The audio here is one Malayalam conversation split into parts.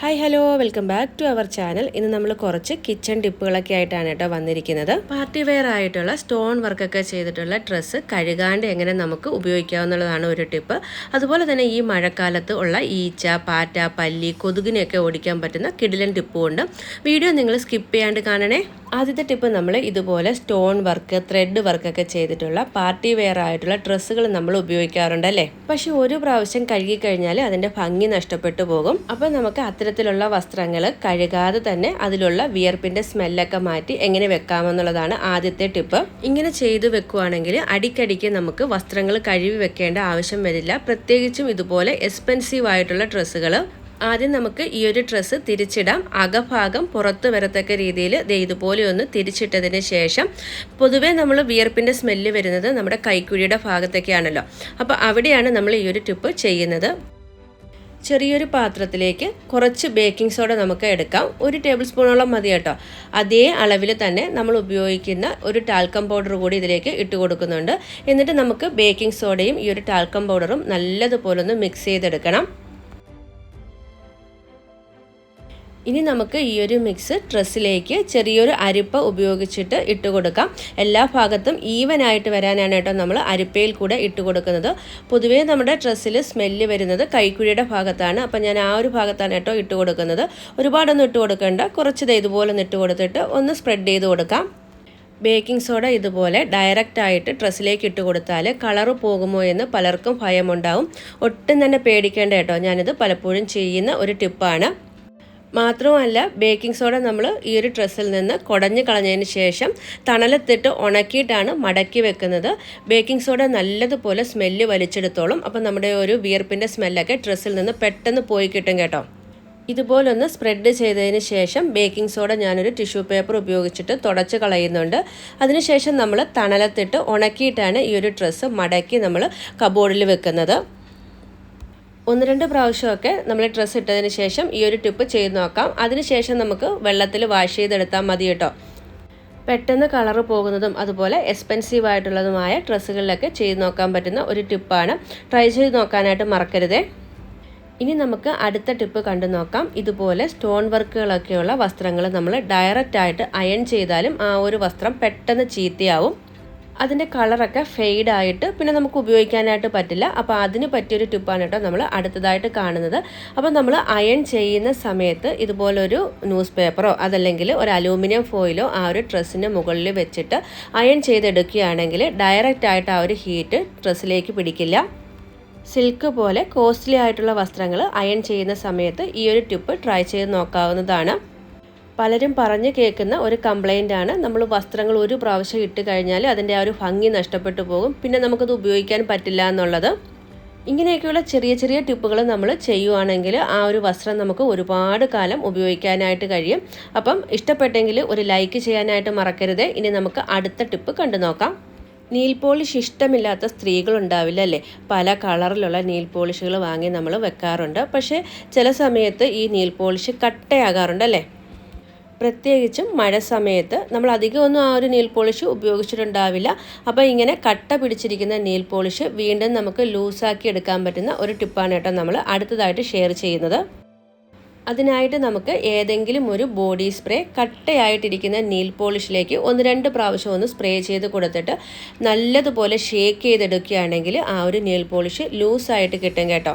Hi hello welcome back to our channel ഇന്ന് നമ്മൾ കുറച്ച് കിച്ചൺ ടിപ്പുകളൊക്കെ ആയിട്ടാണ് കേട്ടോ വന്നിരിക്കുന്നത്. പാർട്ടി വെയർ ആയിട്ടുള്ള സ്റ്റോൺ വർക്കൊക്കെ ചെയ്തിട്ടുള്ള ഡ്രസ്സ് കഴുകാണ്ട് എങ്ങനെ നമുക്ക് ഉപയോഗിക്കാവുന്നതാണ് ഒരു ടിപ്പ്. അതുപോലെ തന്നെ ഈ മഴക്കാലത്ത് ഉള്ള ഈച്ച പാറ്റ പല്ലി കൊതുകിനെയൊക്കെ ഓടിക്കാൻ പറ്റുന്ന കിടിലൻ ടിപ്പും ഉണ്ട് വീഡിയോ നിങ്ങൾ സ്കിപ്പ് ചെയ്യാണ്ട് കാണണേ. ആദ്യത്തെ ടിപ്പ് നമ്മൾ ഇതുപോലെ സ്റ്റോൺ വർക്ക് ത്രെഡ് വർക്കൊക്കെ ചെയ്തിട്ടുള്ള പാർട്ടി വെയർ ആയിട്ടുള്ള ഡ്രസ്സുകൾ നമ്മൾ ഉപയോഗിക്കാറുണ്ട് അല്ലേ? പക്ഷെ ഒരു പ്രാവശ്യം കഴുകി കഴിഞ്ഞാൽ അതിന്റെ ഭംഗി നഷ്ടപ്പെട്ടു പോകും. അപ്പോൾ നമുക്ക് അത്തരത്തിലുള്ള വസ്ത്രങ്ങൾ കഴുകാതെ തന്നെ അതിലുള്ള വിയർപ്പിന്റെ സ്മെല്ലൊക്കെ മാറ്റി എങ്ങനെ വെക്കാമെന്നുള്ളതാണ് ആദ്യത്തെ ടിപ്പ്. ഇങ്ങനെ ചെയ്തു വെക്കുവാണെങ്കിൽ അടിക്കടിക്ക് നമുക്ക് വസ്ത്രങ്ങൾ കഴുകി വെക്കേണ്ട ആവശ്യം വരില്ല. പ്രത്യേകിച്ചും ഇതുപോലെ എക്സ്പെൻസീവ് ആയിട്ടുള്ള ഡ്രസ്സുകൾ ആദ്യം നമുക്ക് ഈ ഒരു ഡ്രസ്സ് തിരിച്ചിടാം. അകഭാഗം പുറത്ത് വരത്തക്ക രീതിയിൽ ദേ ഇതുപോലെ ഒന്ന് തിരിച്ചിട്ടതിന് ശേഷം പൊതുവേ നമ്മൾ വിയർപ്പിന്റെ സ്മെല്ല് വരുന്നത് നമ്മുടെ കൈക്കുഴിയുടെ ഭാഗത്തൊക്കെയാണല്ലോ. അപ്പോൾ അവിടെയാണ് നമ്മൾ ഈ ഒരു ടിപ്പ് ചെയ്യുന്നത്. ചെറിയൊരു പാത്രത്തിലേക്ക് കുറച്ച് ബേക്കിംഗ് സോഡ നമുക്ക് എടുക്കാം. ഒരു ടേബിൾ സ്പൂണോളം മതി കേട്ടോ. അതേ അളവിൽ തന്നെ നമ്മൾ ഉപയോഗിക്കുന്ന ഒരു ടാൽക്കം പൗഡർ കൂടി ഇതിലേക്ക് ഇട്ട് കൊടുക്കുന്നുണ്ട്. എന്നിട്ട് നമുക്ക് ബേക്കിംഗ് സോഡയും ഈ ഒരു ടാൽക്കം പൗഡറും നല്ലതുപോലെ ഒന്ന് മിക്സ് ചെയ്തെടുക്കണം. ഇനി നമുക്ക് ഈ ഒരു മിക്സ് ഡ്രസ്സിലേക്ക് ചെറിയൊരു അരിപ്പ ഉപയോഗിച്ചിട്ട് ഇട്ട് കൊടുക്കാം. എല്ലാ ഭാഗത്തും ഈവൻ ആയിട്ട് വരാനാണ് കേട്ടോ നമ്മൾ അരിപ്പയിൽ കൂടെ ഇട്ട് കൊടുക്കുന്നത്. പൊതുവേ നമ്മുടെ ഡ്രസ്സിൽ സ്മെല്ല് വരുന്നത് കൈക്കുഴിയുടെ ഭാഗത്താണ്. അപ്പം ഞാൻ ആ ഒരു ഭാഗത്താണ് കേട്ടോ ഇട്ട് കൊടുക്കുന്നത്. ഒരുപാടൊന്നും ഇട്ട് കൊടുക്കേണ്ട. കുറച്ച് ഇതുപോലെ ഒന്ന് ഇട്ട് കൊടുത്തിട്ട് ഒന്ന് സ്പ്രെഡ് ചെയ്ത് കൊടുക്കാം. ബേക്കിംഗ് സോഡ ഇതുപോലെ ഡയറക്റ്റ് ആയിട്ട് ഡ്രസ്സിലേക്ക് ഇട്ട് കൊടുത്താൽ കളറ് പോകുമോ എന്ന് പലർക്കും ഭയമുണ്ടാവും. ഒട്ടും തന്നെ പേടിക്കേണ്ട കേട്ടോ. ഞാനിത് പലപ്പോഴും ചെയ്യുന്ന ഒരു ടിപ്പാണ് മാത്രമല്ല ബേക്കിംഗ് സോഡ നമ്മൾ ഈ ഒരു ഡ്രസ്സിൽ നിന്ന് കുടഞ്ഞു കളഞ്ഞതിന് ശേഷം തണലത്തിട്ട് ഉണക്കിയിട്ടാണ് മടക്കി വെക്കുന്നത്. ബേക്കിംഗ് സോഡ നല്ലതുപോലെ സ്മെല്ല് വലിച്ചെടുത്തോളും. അപ്പം നമ്മുടെ ഒരു വിയർപ്പിന്റെ സ്മെല്ലൊക്കെ ഡ്രസ്സിൽ നിന്ന് പെട്ടെന്ന് പോയി കിട്ടും കേട്ടോ. ഇതുപോലൊന്ന് സ്പ്രെഡ് ചെയ്തതിന് ശേഷം ബേക്കിംഗ് സോഡ ഞാനൊരു ടിഷ്യൂ പേപ്പർ ഉപയോഗിച്ചിട്ട് തുടച്ച് കളയുന്നുണ്ട്. അതിനുശേഷം നമ്മൾ തണലത്തിട്ട് ഉണക്കിയിട്ടാണ് ഈ ഒരു ഡ്രസ്സ് മടക്കി നമ്മൾ കബോർഡിൽ വെക്കുന്നത്. ഒന്ന് രണ്ട് പ്രാവശ്യമൊക്കെ നമ്മൾ ഡ്രസ്സ് ഇട്ടതിന് ശേഷം ഈ ഒരു ടിപ്പ് ചെയ്ത് നോക്കാം. അതിനുശേഷം നമുക്ക് വെള്ളത്തിൽ വാഷ് ചെയ്തെടുത്താൽ മതി കേട്ടോ. പെട്ടെന്ന് കളറ് പോകുന്നതും അതുപോലെ എക്സ്പെൻസീവ് ആയിട്ടുള്ളതുമായ ഡ്രസ്സുകളിലൊക്കെ ചെയ്ത് നോക്കാൻ പറ്റുന്ന ഒരു ടിപ്പാണ് ട്രൈ ചെയ്ത് നോക്കാനായിട്ട് മറക്കരുതേ. ഇനി നമുക്ക് അടുത്ത ടിപ്പ് കണ്ടു നോക്കാം. ഇതുപോലെ സ്റ്റോൺ വർക്കുകളൊക്കെയുള്ള വസ്ത്രങ്ങൾ നമ്മൾ ഡയറക്റ്റ് ആയിട്ട് അയൺ ചെയ്താലും ആ ഒരു വസ്ത്രം പെട്ടെന്ന് ചീത്തയാവും. അതിന്റെ കളറൊക്കെ ഫെയ്ഡ് ആയിട്ട് പിന്നെ നമുക്ക് ഉപയോഗിക്കാനായിട്ട് പറ്റില്ല. അപ്പോൾ അതിന് പറ്റിയൊരു ടിപ്പാണ് കേട്ടോ നമ്മൾ അടുത്തതായിട്ട് കാണുന്നത്. അപ്പോൾ നമ്മൾ അയൺ ചെയ്യുന്ന സമയത്ത് ഇതുപോലൊരു ന്യൂസ് പേപ്പറോ അതല്ലെങ്കിൽ ഒരു അലൂമിനിയം ഫോയിലോ ആ ഒരു ഡ്രസ്സിന് മുകളിൽ വെച്ചിട്ട് അയൺ ചെയ്തെടുക്കുകയാണെങ്കിൽ ഡയറക്റ്റ് ആയിട്ട് ആ ഒരു ഹീറ്റ് ഡ്രസ്സിലേക്ക് പിടിക്കില്ല. സിൽക്ക് പോലെ കോസ്റ്റ്ലി ആയിട്ടുള്ള വസ്ത്രങ്ങൾ അയൺ ചെയ്യുന്ന സമയത്ത് ഈ ഒരു ടിപ്പ് ട്രൈ ചെയ്ത് നോക്കാവുന്നതാണ്. പലരും പറഞ്ഞു കേൾക്കുന്ന ഒരു കംപ്ലൈന്റാണ് നമ്മൾ വസ്ത്രങ്ങൾ ഒരു പ്രാവശ്യം ഇട്ട് കഴിഞ്ഞാൽ അതിന്റെ ആ ഒരു ഭംഗി നഷ്ടപ്പെട്ടു പോകും. പിന്നെ നമുക്കത് ഉപയോഗിക്കാൻ പറ്റില്ല എന്നുള്ളത്. ഇങ്ങനെയൊക്കെയുള്ള ചെറിയ ചെറിയ ടിപ്പുകൾ നമ്മൾ ചെയ്യുവാണെങ്കിൽ ആ ഒരു വസ്ത്രം നമുക്ക് ഒരുപാട് കാലം ഉപയോഗിക്കാനായിട്ട് കഴിയും. അപ്പം ഇഷ്ടപ്പെട്ടെങ്കിൽ ഒരു ലൈക്ക് ചെയ്യാനായിട്ട് മറക്കരുത്. ഇനി നമുക്ക് അടുത്ത ടിപ്പ് കണ്ടു നോക്കാം. നീൽ പോളിഷ് ഇഷ്ടമില്ലാത്ത സ്ത്രീകളുണ്ടാവില്ല അല്ലേ? പല കളറിലുള്ള നീൽ പോളിഷുകൾ വാങ്ങി നമ്മൾ വെക്കാറുണ്ട്. പക്ഷേ ചില സമയത്ത് ഈ നീൽ പോളിഷ് കട്ടയാകാറുണ്ട് അല്ലേ? പ്രത്യേകിച്ചും മഴ സമയത്ത് നമ്മൾ അധികമൊന്നും ആ ഒരു നെയിൽ പോളിഷ് ഉപയോഗിച്ചിട്ടുണ്ടാവില്ല. അപ്പോൾ ഇങ്ങനെ കട്ട പിടിച്ചിരിക്കുന്ന നെയിൽ പോളിഷ് വീണ്ടും നമുക്ക് ലൂസാക്കി എടുക്കാൻ പറ്റുന്ന ഒരു ടിപ്പാണ് കേട്ടോ നമ്മൾ അടുത്തതായിട്ട് ഷെയർ ചെയ്യുന്നത്. അതിനായിട്ട് നമുക്ക് ഏതെങ്കിലും ഒരു ബോഡി സ്പ്രേ കട്ടയായിട്ടിരിക്കുന്ന നെയിൽ പോളിഷിലേക്ക് ഒന്ന് രണ്ട് പ്രാവശ്യം ഒന്ന് സ്പ്രേ ചെയ്ത് കൊടുത്തിട്ട് നല്ലതുപോലെ ഷേക്ക് ചെയ്തെടുക്കുകയാണെങ്കിൽ ആ ഒരു നെയിൽ പോളിഷ് ലൂസായിട്ട് കിട്ടും കേട്ടോ.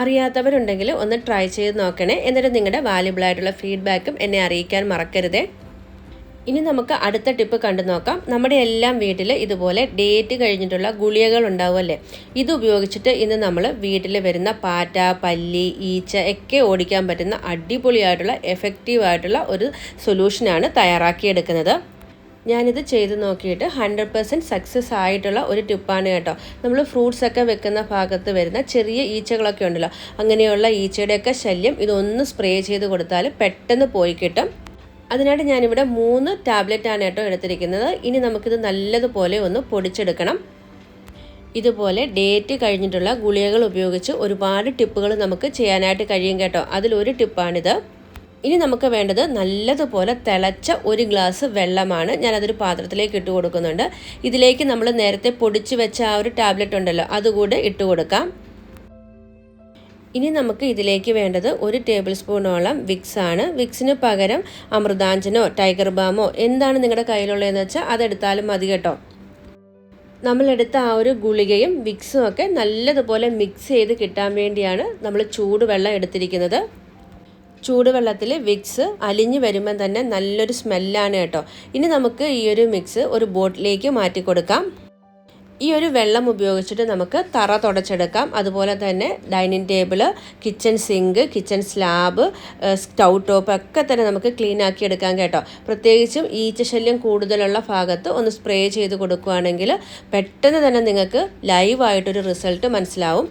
അറിയാത്തവരുണ്ടെങ്കിൽ ഒന്ന് ട്രൈ ചെയ്ത് നോക്കണേ. എന്നിട്ട് നിങ്ങളുടെ വാല്യുബിൾ ആയിട്ടുള്ള ഫീഡ്ബാക്കും എന്നെ അറിയിക്കാൻ മറക്കരുതേ. ഇനി നമുക്ക് അടുത്ത ടിപ്പ് കണ്ടു നോക്കാം. നമ്മുടെ എല്ലാം വീട്ടിൽ ഇതുപോലെ ഡേറ്റ് കഴിഞ്ഞിട്ടുള്ള ഗുളികകൾ ഉണ്ടാവുമല്ലേ ഇത് ഉപയോഗിച്ചിട്ട് ഇന്ന് നമ്മൾ വീട്ടിൽ വരുന്ന പാറ്റ പല്ലി ഈച്ച ഒക്കെ ഓടിക്കാൻ പറ്റുന്ന അടിപൊളിയായിട്ടുള്ള എഫക്റ്റീവായിട്ടുള്ള ഒരു സൊല്യൂഷനാണ് തയ്യാറാക്കിയെടുക്കുന്നത്. ഞാനിത് ചെയ്ത് നോക്കിയിട്ട് ഹൺഡ്രഡ് പെർസെന്റ് സക്സസ് ആയിട്ടുള്ള ഒരു ടിപ്പാണ് കേട്ടോ. നമ്മൾ ഫ്രൂട്ട്സ് ഒക്കെ വെക്കുന്ന ഭാഗത്ത് വരുന്ന ചെറിയ ഈച്ചകളൊക്കെ ഉണ്ടല്ലോ. അങ്ങനെയുള്ള ഈച്ചയുടെയൊക്കെ ശല്യം ഇതൊന്ന് സ്പ്രേ ചെയ്ത് കൊടുത്താൽ പെട്ടെന്ന് പോയി കിട്ടും. അതിനായിട്ട് ഞാനിവിടെ മൂന്ന് ടാബ്ലറ്റ് ആണ് കേട്ടോ എടുത്തിരിക്കുന്നത്. ഇനി നമുക്കിത് നല്ലതുപോലെ ഒന്ന് പൊടിച്ചെടുക്കണം. ഇതുപോലെ ഡേറ്റ് കഴിഞ്ഞിട്ടുള്ള ഗുളികകൾ ഉപയോഗിച്ച് ഒരുപാട് ടിപ്പുകൾ നമുക്ക് ചെയ്യാനായിട്ട് കഴിയും കേട്ടോ. അതിലൊരു ടിപ്പാണിത്. ഇനി നമുക്ക് വേണ്ടത് നല്ലതുപോലെ തിളച്ച ഒരു ഗ്ലാസ് വെള്ളമാണ് ഞാനതൊരു പാത്രത്തിലേക്ക് ഇട്ട് കൊടുക്കുന്നുണ്ട്. ഇതിലേക്ക് നമ്മൾ നേരത്തെ പൊടിച്ച് വെച്ച ആ ഒരു ടാബ്ലറ്റ് ഉണ്ടല്ലോ അതുകൂടെ ഇട്ട് കൊടുക്കാം. ഇനി നമുക്ക് ഇതിലേക്ക് വേണ്ടത് ഒരു ടേബിൾ സ്പൂണോളം വിക്സ് ആണ്. വിക്സിന് പകരം അമൃതാഞ്ചനോ ടൈഗർ ബാമോ എന്താണ് നിങ്ങളുടെ കയ്യിലുള്ളതെന്ന് വെച്ചാൽ അതെടുത്താലും മതി കേട്ടോ. നമ്മളെടുത്ത ആ ഒരു ഗുളികയും വിക്സും ഒക്കെ നല്ലതുപോലെ മിക്സ് ചെയ്ത് കിട്ടാൻ വേണ്ടിയാണ് നമ്മൾ ചൂടുവെള്ളം എടുത്തിരിക്കുന്നത്. ചൂടുവെള്ളത്തിൽ വിക്സ് അലിഞ്ഞു വരുമ്പം തന്നെ നല്ലൊരു സ്മെല്ലാണ് കേട്ടോ. ഇനി നമുക്ക് ഈ ഒരു മിക്സ് ഒരു ബോട്ടിലേക്ക് മാറ്റി കൊടുക്കാം. ഈ ഒരു വെള്ളം ഉപയോഗിച്ചിട്ട് നമുക്ക് തറ തുടച്ചെടുക്കാം. അതുപോലെ തന്നെ dining table kitchen sink kitchen slab stove top ഒക്കെ തന്നെ നമുക്ക് ക്ലീൻ ആക്കി എടുക്കാം കേട്ടോ. പ്രത്യേകിച്ചും ഈച്ചശല്യം കൂടുതലുള്ള ഭാഗത്ത് ഒന്ന് സ്പ്രേ ചെയ്ത് കൊടുക്കുകയാണെങ്കിൽ പെട്ടെന്ന് തന്നെ നിങ്ങൾക്ക് ലൈവായിട്ടൊരു റിസൾട്ട് മനസ്സിലാവും.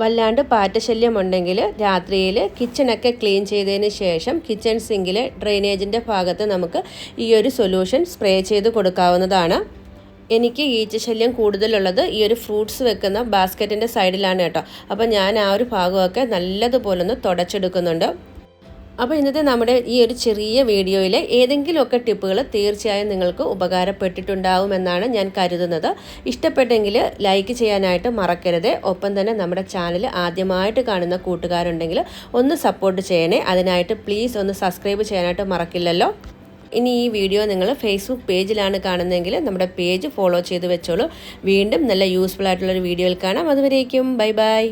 വല്ലാണ്ട് പാറ്റശല്യം ഉണ്ടെങ്കിൽ രാത്രിയിൽ കിച്ചണൊക്കെ ക്ലീൻ ചെയ്തതിന് ശേഷം കിച്ചൺ സിങ്കിലെ ഡ്രെയിനേജിന്റെ ഭാഗത്ത് നമുക്ക് ഈ ഒരു സൊല്യൂഷൻ സ്പ്രേ ചെയ്ത് കൊടുക്കാവുന്നതാണ്. എനിക്ക് ഈച്ചശല്യം കൂടുതലുള്ളത് ഈ ഒരു ഫ്രൂട്ട്സ് വെക്കുന്ന ബാസ്ക്കറ്റിന്റെ സൈഡിലാണ് കേട്ടോ. അപ്പോൾ ഞാൻ ആ ഒരു ഭാഗമൊക്കെ നല്ലതുപോലൊന്ന് തുടച്ചെടുക്കുന്നുണ്ട്. അപ്പോൾ ഇന്നത്തെ നമ്മുടെ ഈ ഒരു ചെറിയ വീഡിയോയിലെ ഏതെങ്കിലുമൊക്കെ ടിപ്പുകൾ തീർച്ചയായും നിങ്ങൾക്ക് ഉപകാരപ്പെട്ടിട്ടുണ്ടാവുമെന്നാണ് ഞാൻ കരുതുന്നത്. ഇഷ്ടപ്പെട്ടെങ്കിൽ ലൈക്ക് ചെയ്യാനായിട്ട് മറക്കരുത്. ഒപ്പം തന്നെ നമ്മുടെ ചാനൽ ആദ്യമായിട്ട് കാണുന്ന കൂട്ടുകാരുണ്ടെങ്കിൽ ഒന്ന് സപ്പോർട്ട് ചെയ്യണേ. അതിനായിട്ട് പ്ലീസ് ഒന്ന് സബ്സ്ക്രൈബ് ചെയ്യാനായിട്ട് മറക്കില്ലല്ലോ. ഇനി ഈ വീഡിയോ നിങ്ങൾ ഫേസ്ബുക്ക് പേജിലാണ് കാണുന്നതെങ്കിൽ നമ്മുടെ പേജ് ഫോളോ ചെയ്ത് വെച്ചോളൂ. വീണ്ടും നല്ല യൂസ്ഫുൾ ആയിട്ടുള്ളൊരു വീഡിയോയിൽ കാണാം. അതുവരേക്കും ബൈ ബൈ.